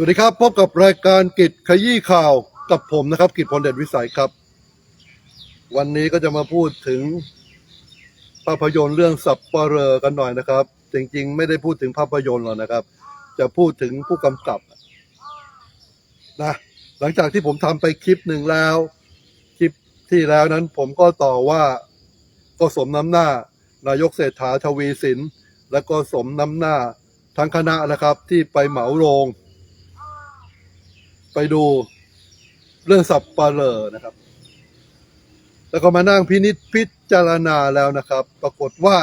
สวัสดีครับ พบกับรายการกิจขยี้ข่าวกับผมนะครับ กิจพลเดชวิสัยครับ วันนี้ก็จะมาพูดถึงภาพยนตร์เรื่องสับปะเรอกันหน่อยนะครับ จริงๆ ไม่ได้พูดถึงภาพยนตร์หรอกนะครับ จะพูดถึงผู้กำกับนะหลังจากที่ผมทำไปคลิปหนึ่งแล้ว คลิปที่แล้วนั้นผมก็ต่อว่าก็สมน้ำหน้านายกเศรษฐาทวีสิน และก็สมน้ำหน้าทั้งคณะนะครับที่ไปเหมาโรง ไปดูเรื่องสับปะเลอนะครับ แล้วก็มานั่งพินิจพิจารณาแล้วนะครับ ปรากฏว่า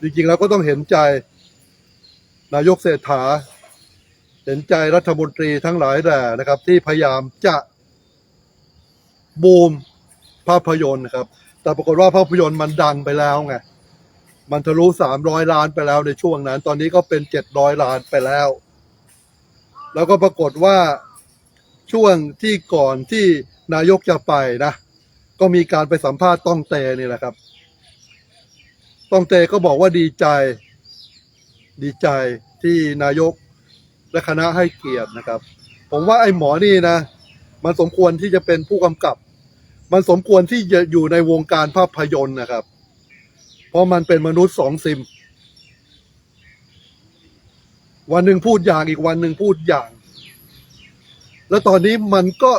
จริงๆแล้วก็ต้องเห็นใจ นายกเศรษฐา เห็นใจรัฐมนตรีทั้งหลายแหล่นะครับ ที่พยายามจะบูมภาพยนตร์นะครับ แต่ปรากฏว่าภาพยนตร์มันดังไปแล้วไง มันทะลุสามร้อยล้านไปแล้วในช่วงนั้น ตอนนี้ก็เป็นเจ็ดร้อยล้านไปแล้ว แล้วก็ปรากฏว่าช่วงที่ก่อนที่นายกจะไปนะ ก็มีการไปสัมภาษณ์ต้องเตนี่แหละครับ ต้องเตก็บอกว่าดีใจ ดีใจที่นายกและคณะให้เกียรตินะครับ ผมว่าไอ้หมอนี่นะ มันสมควรที่จะเป็นผู้กำกับ มันสมควรที่จะอยู่ในวงการภาพยนตร์นะครับ เพราะมันเป็นมนุษย์สองซิม วันหนึ่งพูดอย่างอีกวันหนึ่งพูดอย่าง แล้วตอนนี้มันก็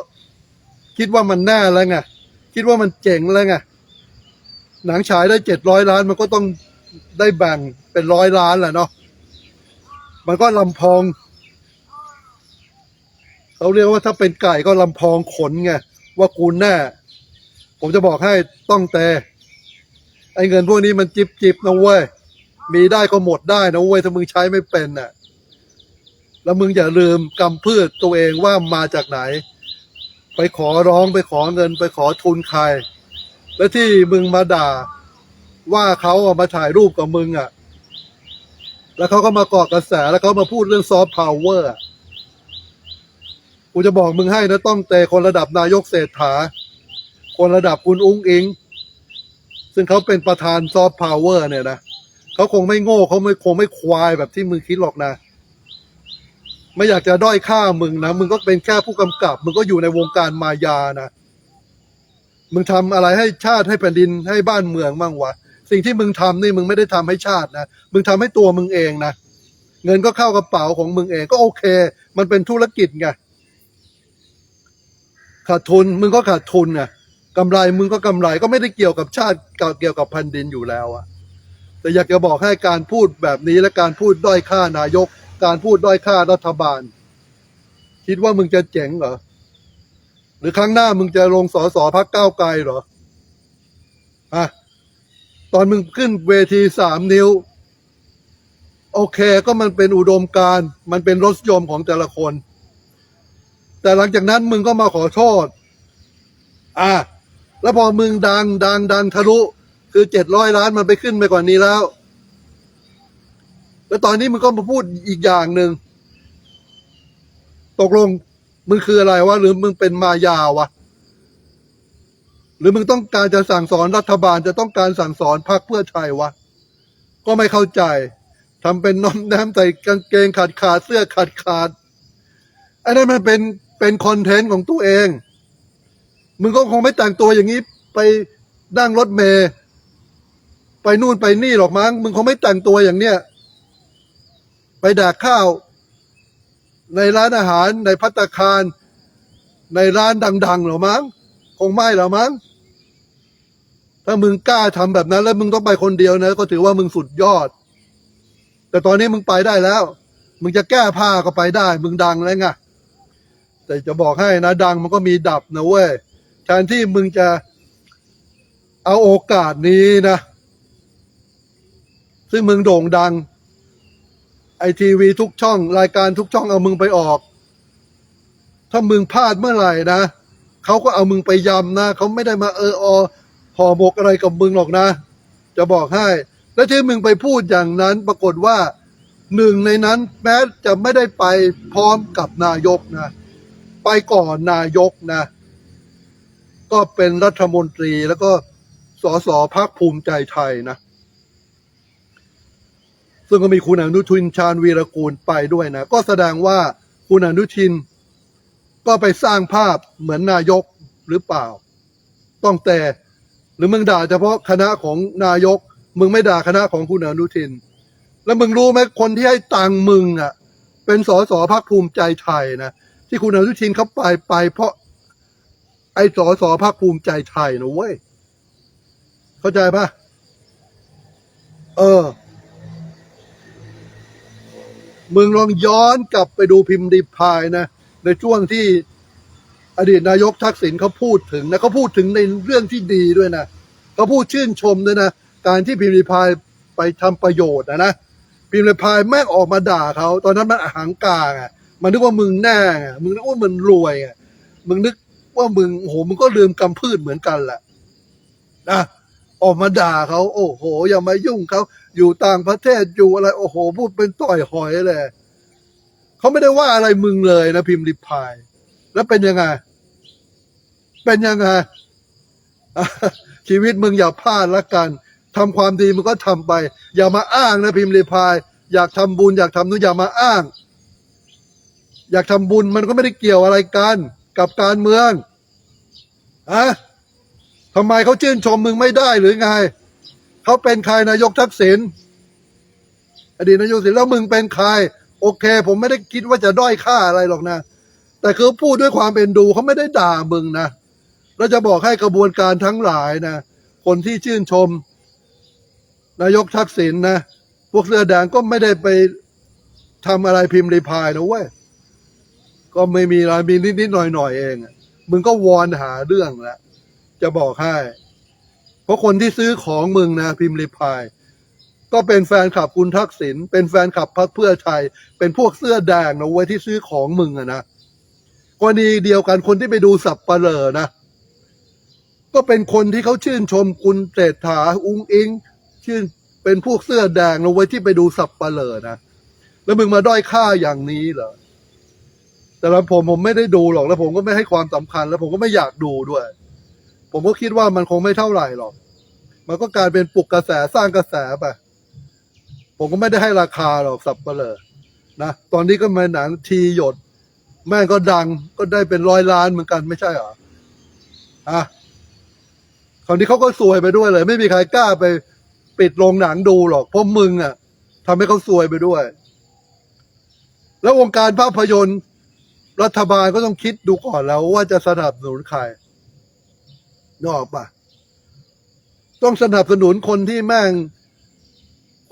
คิดว่ามันแน่แล้วไงคิดว่ามันเจ๋งแล้วไงหนังฉายได้เจ็ดร้อยล้าน มันก็ต้องได้แบ่งเป็นร้อยล้านแหละเนาะมันก็ลำพองเขาเรียกว่าถ้าเป็นไก่ก็ลำพองขนไงว่ากูแน่ผมจะบอกให้ต้องแต่ไอ้เงินพวกนี้มันจิบจิบนะเว้ยมีได้ก็หมดได้นะเว้ยถ้ามึงใช้ไม่เป็นน่ะ แล้วมึงอย่าลืมกำพืชตัวเองว่ามาจากไหน ไปขอร้องไปขอเงิน ไปขอทุนใคร แล้วที่มึงมาด่า ว่าเขาอะมาถ่ายรูปกับมึงอะแล้วเขาก็มาเกาะกระแสแล้วเขามาพูดเรื่องซอฟต์พาวเวอร์อะกูจะบอกมึงให้นะต้องเตะคนระดับนายกเศรษฐา คนระดับคุณอุ้งอิง ซึ่งเขาเป็นประธานซอฟต์พาวเวอร์เนี่ยนะเขาคงไม่โง่เขาไม่คงไม่ควายแบบที่มึงคิดหรอกนะ ไม่อยากจะด้อยค่ามึงนะมึงก็เป็นแค่ผู้กำกับ มึงก็อยู่ในวงการมายานะมึงทำอะไรให้ชาติให้แผ่นดินให้บ้านเมืองบ้างวะสิ่งที่มึงทำนี่มึงไม่ได้ทำให้ชาตินะมึงทำให้ตัวมึงเองนะเงินก็เข้ากระเป๋าของมึงเองก็โอเค มันเป็นธุรกิจไงขาดทุนมึงก็ขาดทุนไงกำไรมึงก็กำไรก็ไม่ได้เกี่ยวกับชาติเกี่ยวกับแผ่นดินอยู่แล้วอะแต่อยากจะบอกให้การพูดแบบนี้และการพูดด้อยค่านายก การพูดด้อยค่ารัฐบาล คิดว่ามึงจะเจ๋งเหรอ หรือครั้งหน้ามึงจะลงสอสอพักก้าวไกลเหรออะตอนมึงขึ้นเวทีสามนิ้ว โอเคก็มันเป็นอุดมการมันเป็นรสยมของแต่ละคน แต่หลังจากนั้นมึงก็มาขอโทษอะแล้วพอมึงดังดังดังทะลุ คือเจ็ดร้อยล้านมันไปขึ้นไปกว่านี้แล้ว แล้วตอนนี้มึงก็มาพูดอีกอย่างหนึ่งตกลงมึงคืออะไรวะหรือมึงเป็นมายาวะหรือมึงต้องการจะสั่งสอนรัฐบาลจะต้องการสั่งสอนพรรคเพื่อไทยวะก็ไม่เข้าใจทำเป็นน้อมแนมใส่กางเกงขาดขาดเสื้อขาดขาดอันนั้นมันเป็นเป็นคอนเทนต์ของตัวเอง มึงก็คงไม่แต่งตัวอย่างนี้ไปนั่งรถเมย์ไปนู่นไปนี่หรอกมั้ง มึงคงไม่แต่งตัวอย่างเนี้ย ไปแดกข้าว ในร้านอาหารในพัตคาร ในร้านดังๆหรอมั้งคงไม่หรอมั้งถ้ามึงกล้าทำแบบนั้น แล้วมึงต้องไปคนเดียวนะ ก็ถือว่ามึงสุดยอด แต่ตอนนี้มึงไปได้แล้ว มึงจะแก้ผ้าก็ไปได้ มึงดังแล้วไงแต่จะบอกให้นะ ดังมันก็มีดับนะเว้ยแทนที่มึงจะเอาโอกาสนี้นะ ซึ่งมึงโด่งดัง ไอทีวีทุกช่อง รายการทุกช่องเอามึงไปออก ถ้ามึงพลาดเมื่อไหร่นะเขาก็เอามึงไปยำนะเขาไม่ได้มาเอออห่อหมกอะไรกับมึงหรอกนะ จะบอกให้ แล้วที่มึงไปพูดอย่างนั้นปรากฏว่าหนึ่งในนั้นแม้จะไม่ได้ไปพร้อมกับนายกนะ ไปก่อนนายกนะ ก็เป็นรัฐมนตรีแล้วก็สสพักภูมิใจไทยนะ ซึ่งก็มีคุณอนุทินชาญวีรกูลไปด้วยนะ ก็แสดงว่าคุณอนุทิน ก็ไปสร้างภาพเหมือนนายกหรือเปล่า ต้องแต่หรือมึงด่าเฉพาะคณะของนายก มึงไม่ด่าคณะของคุณอนุทิน แล้วมึงรู้ไหมคนที่ให้ตังมึงอะ เป็นสสพักภูมิใจไทยนะที่คุณอนุทินเขาไปไป เพราะ ไอ้สสพักภูมิใจไทยนะเว้ย เข้าใจปะเออ มึงลองย้อนกลับไปดูพิมพ์ดีพายนะ ในช่วงที่อดีตนายกทักษิณเขาพูดถึงนะเขาพูดถึงในเรื่องที่ดีด้วยนะเขาพูดชื่นชมด้วยนะ การที่พิมพ์ดีพายไปทำประโยชน์นะนะพิมพ์ดีพายแม่งออกมาด่าเขาตอนนั้นมันอาหังกาไงมันนึกว่ามึงแน่ไงมึงนึกว่ามึงรวยไงมึงนึกว่ามึงโอ้โหมึงก็ลืมกำพืชเหมือนกันแหละนะออกมาด่าเขาโอ้โห อย่ามายุ่งเขา อยู่ต่างประเทศอยู่อะไร โอ้โห พูดเป็นต่อยหอยเลยเขาไม่ได้ว่าอะไรมึงเลยนะพิมพ์ริพาย แล้วเป็นยังไง เป็นยังไง ชีวิตมึงอย่าพลาดละกันทำความดีมึงก็ทำไป อย่ามาอ้างนะพิมพ์ริพาย อยากทำบุญอยากทำนู้นอย่ามาอ้าง อยากทำบุญมันก็ไม่ได้เกี่ยวอะไรกัน กับการเมืองอะทำไมเขาชื่นชมมึงไม่ได้หรือไง เขาเป็นใครนายกทักษิณอดีตนายกทักษิณแล้วมึงเป็นใคร โอเค ผมไม่ได้คิดว่าจะด้อยค่าอะไรหรอกนะ แต่คือพูดด้วยความเป็นดูเขาไม่ได้ด่ามึงนะแล้วจะบอกให้กระบวนการทั้งหลายนะ คนที่ชื่นชม นายกทักษิณนะพวกเสื้อแดงก็ไม่ได้ไปทำอะไรพิมพ์รีพายนะเว้ยก็ไม่มีอะไรมีนิดๆหน่อยๆเอง มึงก็วอนหาเรื่องแล้วจะบอกให้ เพราะคนที่ซื้อของมึงนะพิมพ์รีพาย ก็เป็นแฟนคลับคุณทักษิณเป็นแฟนคลับพรรคเพื่อไทย เป็นพวกเสื้อแดงนะเว้ยที่ซื้อของมึงอะนะกรณีเดียวกันคนที่ไปดูสับปะเลอนะ ก็เป็นคนที่เขาชื่นชมคุณเศรษฐาอุ้งอิง ชื่นเป็นพวกเสื้อแดงนะเว้ยที่ไปดูสับปะเลอนะแล้วมึงมาด้อยค่าอย่างนี้เหรอแต่ละผมผมไม่ได้ดูหรอกแล้วผมก็ไม่ให้ความสำคัญ แล้วผมก็ไม่อยากดูด้วย ผมก็คิดว่ามันคงไม่เท่าไหร่หรอก มันก็กลายเป็นปลุกกระแสสร้างกระแสไป ผมก็ไม่ได้ให้ราคาหรอกสับเปลอนะ ตอนนี้ก็มาหนังทีหยด แม่งก็ดังก็ได้เป็นร้อยล้านเหมือนกันไม่ใช่หรออะคราวนี้เขาก็ซวยไปด้วยเลย ไม่มีใครกล้าไปปิดโรงหนังดูหรอกเพราะมึงอะทำให้เขาซวยไปด้วย แล้ววงการภาพยนตร์รัฐบาลก็ต้องคิดดูก่อนแล้วว่าจะสนับสนุนใคร นกออกปะต้องสนับสนุนคนที่แม่ง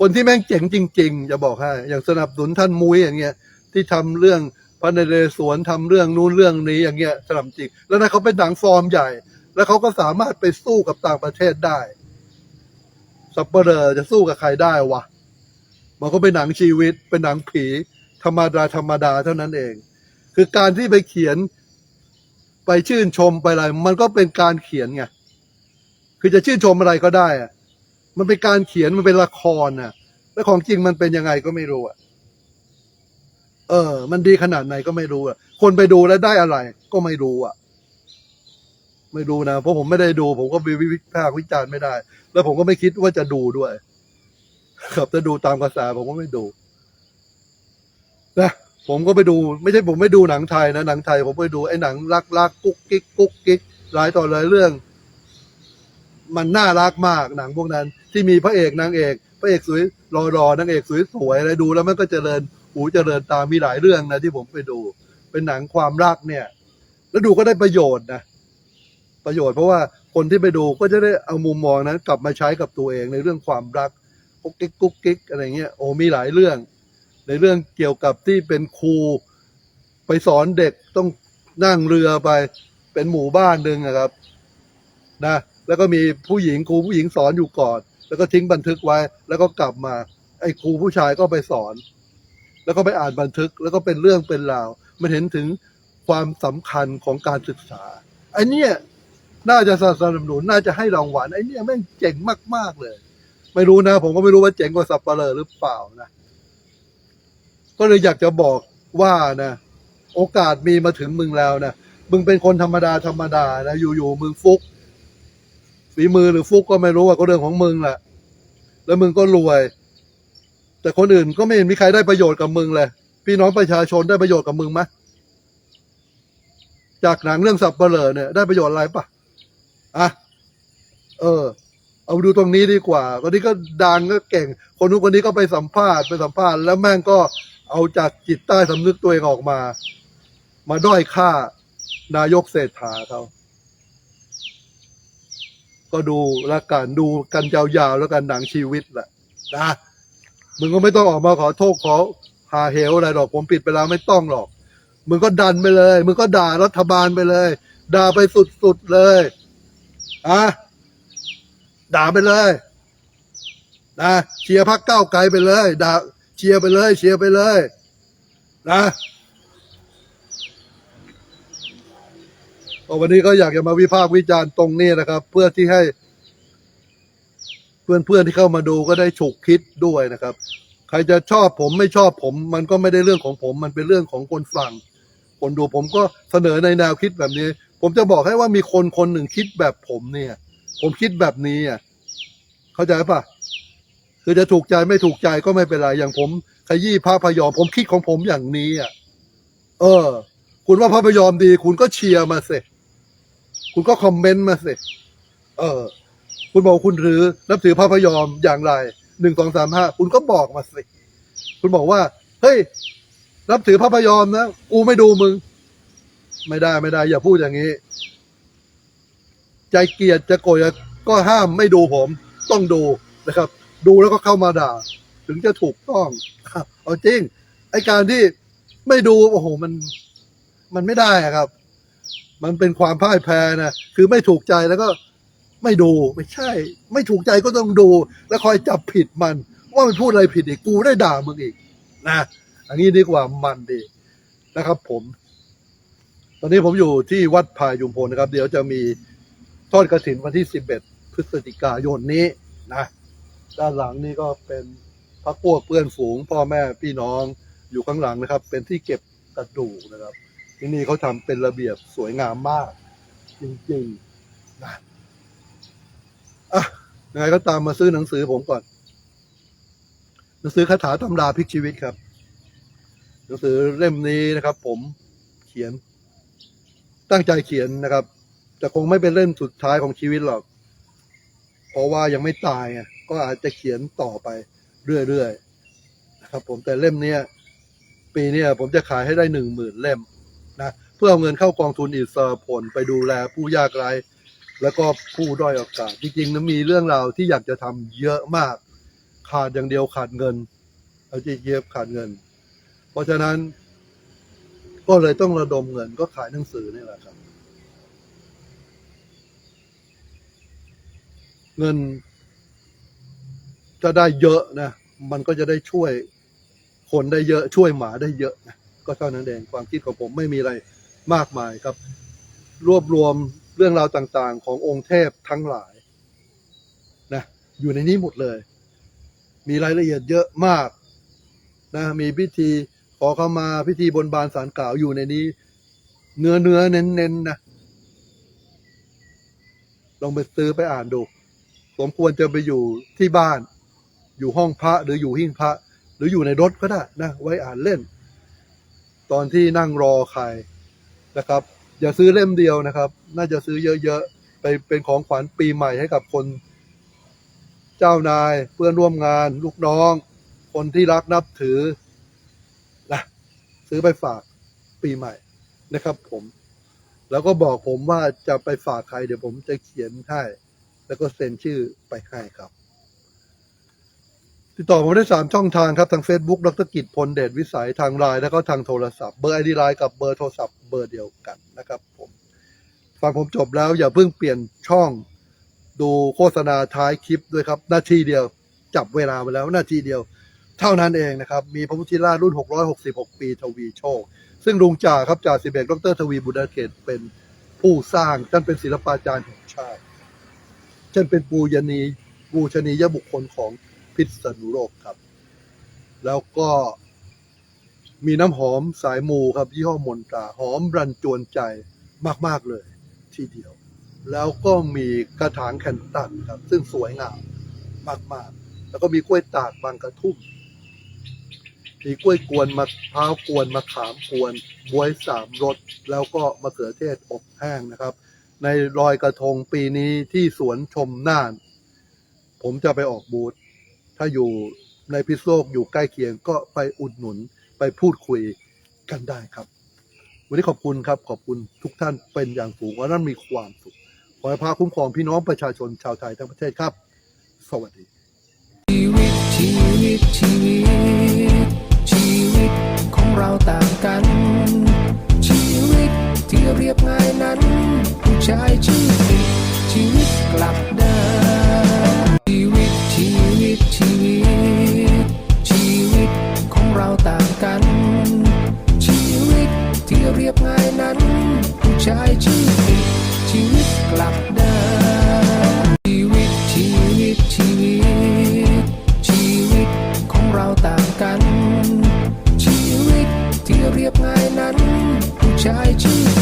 คนที่แม่งเจ๋งจริงๆจะบอกให้อย่างสนับสนุนท่านมุ้ยอย่างเงี้ย ที่ทำเรื่องพระนเรศวรทำเรื่องนู้นเรื่องนี้อย่างเงี้ยสนับจริง แล้วนะเขาเป็นหนังฟอร์มใหญ่ แล้วเขาก็สามารถไปสู้กับต่างประเทศได้สัปเหร่อจะสู้กับใครได้วะมันก็เป็นหนังชีวิตเป็นหนังผี ธรรมดาธรรมดาเท่านั้นเอง คือการที่ไปเขียน ไปชื่นชมไปอะไร มันก็เป็นการเขียนไงคือจะชื่นชมอะไรก็ได้อะมันเป็นการเขียนมันเป็นละครน่ะ แล้วของจริงมันเป็นยังไงก็ไม่รู้อะ เออ มันดีขนาดไหนก็ไม่รู้อะ คนไปดูแล้วได้อะไร ก็ไม่รู้อะ ไม่รู้นะเพราะผมไม่ได้ดู ผมก็วิวิพากษ์วิจารณ์ไม่ได้ แล้วผมก็ไม่คิดว่าจะดูด้วย ครับจะดูตามกระแสผมก็ไม่ดูนะ ผมก็ไปดู ไม่ใช่ผมไม่ดูหนังไทยนะหนังไทย ผมไปดูไอ้หนังรักรักกุ๊กกิ๊กกุ๊กกิ๊กหลายต่อหลายเรื่อง มันน่ารักมากหนังพวกนั้น ที่มีพระเอกนางเอกพระเอกสวยรอๆนางเอกสวยๆอะไรดูแล้วมันก็เจริญหูเจริญตามมีหลายเรื่องนะที่ผมไปดู เป็นหนังความรักเนี่ย แล้วดูก็ได้ประโยชน์นะประโยชน์เพราะว่าคนที่ไปดูก็จะได้เอามุมมองนั้น กลับมาใช้กับตัวเองในเรื่องความรักกุ๊กกิ๊กกุ๊กกิ๊กอะไรเงี้ยโอ้มีหลายเรื่อง ในเรื่องเกี่ยวกับที่เป็นครูไปสอนเด็กต้องนั่งเรือไปเป็นหมู่บ้านหนึ่งอะครับนะแล้วก็มีผู้หญิงครูผู้หญิงสอนอยู่ก่อน แล้วก็ทิ้งบันทึกไว้ แล้วก็กลับมา ไอ้ครูผู้ชายก็ไปสอน แล้วก็ไปอ่านบันทึกแล้วก็เป็นเรื่องเป็นราวมันเห็นถึงความสำคัญของการศึกษาไอ้นี่น่าจะสนับสนุนน่าจะให้รางวัลไอ้นี่แม่งเจ๋งมาก ๆ เลย ไม่รู้นะ ผมก็ไม่รู้ว่าเจ๋งกว่าสับปะเลอหรือเปล่านะ ก็เลยอยากจะบอกว่านะโอกาสมีมาถึงมึงแล้วนะมึงเป็นคนธรรมดาธรรมดานะอยู่ๆมึงฟุกฝีมือหรือฟุกก็ไม่รู้ว่าก็เรื่องของมึงแหละแล้วมึงก็รวย แต่คนอื่นก็ไม่เห็นมีใครได้ประโยชน์กับมึงเลยพี่น้องประชาชนได้ประโยชน์กับมึงไหมจากหนังเรื่องสับเปลอเนี่ยได้ประโยชน์อะไรปะอะเออ เอาดูตรงนี้ดีกว่าคนนี้ก็ดังก็เก่ง คนนู้นคนนี้ก็ไปสัมภาษณ์ไปสัมภาษณ์ แล้วแม่งก็ เอาจากจิตใต้สำนึกตัวเองออกมา มาด้อยค่านายกเศรษฐาเขาก็ดูละกันดูกันยาวๆแล้วกันหนังชีวิตแหละนะมึงก็ไม่ต้องออกมาขอโทษขอหาเหวอะไรหรอกผมปิดไปแล้วไม่ต้องหรอก มึงก็ดันไปเลย มึงก็ด่ารัฐบาลไปเลย ด่าไปสุดๆเลยอะด่าไปเลยนะเชียร์พักเก้าไกลไปเลยด่า เชียร์ไปเลยเชียร์ไปเลยนะวันนี้ก็อยากจะมาวิพากษ์วิจารณ์ตรงนี้นะครับ เพื่อที่ให้ เพื่อนๆที่เข้ามาดูก็ได้ฉุกคิดด้วยนะครับ ใครจะชอบผมไม่ชอบผม มันก็ไม่ได้เรื่องของผม มันเป็นเรื่องของคนฟังคนดูผมก็เสนอในแนวคิดแบบนี้ ผมจะบอกให้ว่ามีคนคนหนึ่งคิดแบบผมเนี่ย ผมคิดแบบนี้อะเข้าใจปะ คือจะถูกใจไม่ถูกใจก็ไม่เป็นไรอย่างผมขยี้พระพยอมผมคิดของผมอย่างนี้อะเออ คุณว่าพระพยอมดี คุณก็เชียร์มาสิคุณก็คอมเมนต์มาสิเออ คุณบอกคุณถือนับถือพระพยอมอย่างไรหนึ่งสองสามห้าคุณก็บอกมาสิคุณบอกว่า เฮ้ยนับถือพระพยอมนะกูไม่ดูมึง ไม่ได้ไม่ได้ อย่าพูดอย่างนี้ ใจเกลียดจะโกรธก็ห้ามไม่ดูผม ต้องดูนะครับ ดูแล้วก็เข้ามาด่า ถึงจะถูกต้องเอาจริง ไอการที่ไม่ดูโอ้โหมัน มันไม่ได้ครับ มันเป็นความพ่ายแพ้นะคือไม่ถูกใจแล้วก็ไม่ดูไม่ใช่ ไม่ถูกใจก็ต้องดู แล้วคอยจับผิดมัน ว่ามันพูดอะไรผิดอีกกูได้ด่ามึงอีก นะอันนี้ดีกว่ามันดีนะครับ ผม ตอนนี้ผมอยู่ที่วัดพายยุมพลนะครับ เดี๋ยวจะมีทอดกระถินวันที่11พฤศจิกายนนี้นะ ด้านหลังนี่ก็เป็นพักพวกเพื่อนฝูง พ่อแม่พี่น้องอยู่ข้างหลังนะครับ เป็นที่เก็บกระดูกนะครับ ที่นี่เขาทำเป็นระเบียบสวยงามมาก จริงๆนะอะยังไงก็ตามมาซื้อหนังสือผมก่อน หนังสือคาถาตำราพลิกชีวิตครับ หนังสือเล่มนี้นะครับ ผมเขียน ตั้งใจเขียนนะครับ แต่คงไม่เป็นเล่มสุดท้ายของชีวิตหรอก เพราะว่ายังไม่ตายไง ก็อาจจะเขียนต่อไปเรื่อยๆนะครับ ผมแต่เล่มเนี้ยปีเนี้ยผมจะขายให้ได้หนึ่งหมื่นเล่มนะเพื่อเอาเงินเข้ากองทุนอิสรผลไปดูแลผู้ยากไร้แล้วก็ผู้ด้อยโอกาสจริงๆนะมีเรื่องราวที่อยากจะทำเยอะมาก ขาดอย่างเดียวขาดเงินเอาจริงๆขาดเงิน เพราะฉะนั้น ก็เลยต้องระดมเงินก็ขายหนังสือนี่แหละครับ เงิน จะได้เยอะนะ มันก็จะได้ช่วยคนได้เยอะช่วยหมาได้เยอะนะก็เท่านั้นเองความคิดของผมไม่มีอะไรมากมายครับ รวบรวมเรื่องราวต่างๆ ขององค์เทพทั้งหลายนะอยู่ในนี้หมดเลย มีรายละเอียดเยอะมากนะมีพิธีขอเข้ามาพิธีบนบานสารกล่าวอยู่ในนี้ เนื้อเนื้อเน้นเน้นๆนะลองไปซื้อไปอ่านดูผมควรจะไปอยู่ที่บ้าน อยู่ห้องพระหรืออยู่หิ้งพระ หรืออยู่ในรถก็ได้นะไว้อ่านเล่น ตอนที่นั่งรอใครนะครับ อย่าซื้อเล่มเดียวนะครับ น่าจะซื้อเยอะๆไปเป็นของขวัญปีใหม่ให้กับคน เจ้านายเพื่อนร่วมงาน ลูกน้อง คนที่รักนับถือนะซื้อไปฝากปีใหม่นะครับ ผม แล้วก็บอกผมว่าจะไปฝากใครเดี๋ยวผมจะเขียนให้แล้วก็เซ็นชื่อไปให้ครับ ติดต่อผมได้สามช่องทางครับ ทาง Facebook ดรกิจพลเดชวิสัยทางไลน์แล้วก็ทางโทรศัพท์ เบอร์ไอดีไลน์กับเบอร์โทรศัพท์เบอร์เดียวกันนะครับผมฟังผมจบแล้วอย่าเพิ่งเปลี่ยนช่องดูโฆษณาท้ายคลิปด้วยครับ นาทีเดียวจับเวลาไปแล้วนาทีเดียว เท่านั้นเองนะครับ มีพระพุทธราชรุ่น 666 ปีทวีโชค ซึ่งลุงจ่าครับจ่าสิบเอกดรทวีบุญเขตเป็นผู้สร้างท่านเป็นศิลปาจารย์แห่งชาติท่านเป็นปูยนีบูชนียบุคคลของ พิษณุโลกครับ แล้วก็มีน้ำหอมสายมูครับ ยี่ห้อมนตราหอมรันจวนใจมาก ๆ เลยทีเดียว แล้วก็มีกระถางแคนตันครับ ซึ่งสวยงามมาก ๆ แล้วก็มีกล้วยตากบางกระทุ่มมีกล้วยกวนมะพร้าวกวนมะขามกวนบวยสามรสแล้วก็มะเขือเทศอบแห้งนะครับ ในรอยกระทงปีนี้ที่สวนชมน่าน ผมจะไปออกบูธ ถ้าอยู่ในพิษโลกอยู่ใกล้เคียงก็ไปอุดหนุนไปพูดคุยกันได้ครับ วันนี้ขอบคุณครับขอบคุณทุกท่านเป็นอย่างสูงว่านั้นมีความสุข ขอให้พระคุ้มครองพี่น้องประชาชนชาวไทยทั้งประเทศครับ สวัสดีชีวิตชีวิตชีวิต รียบง่ายนั้น ผู้ชายชื่อ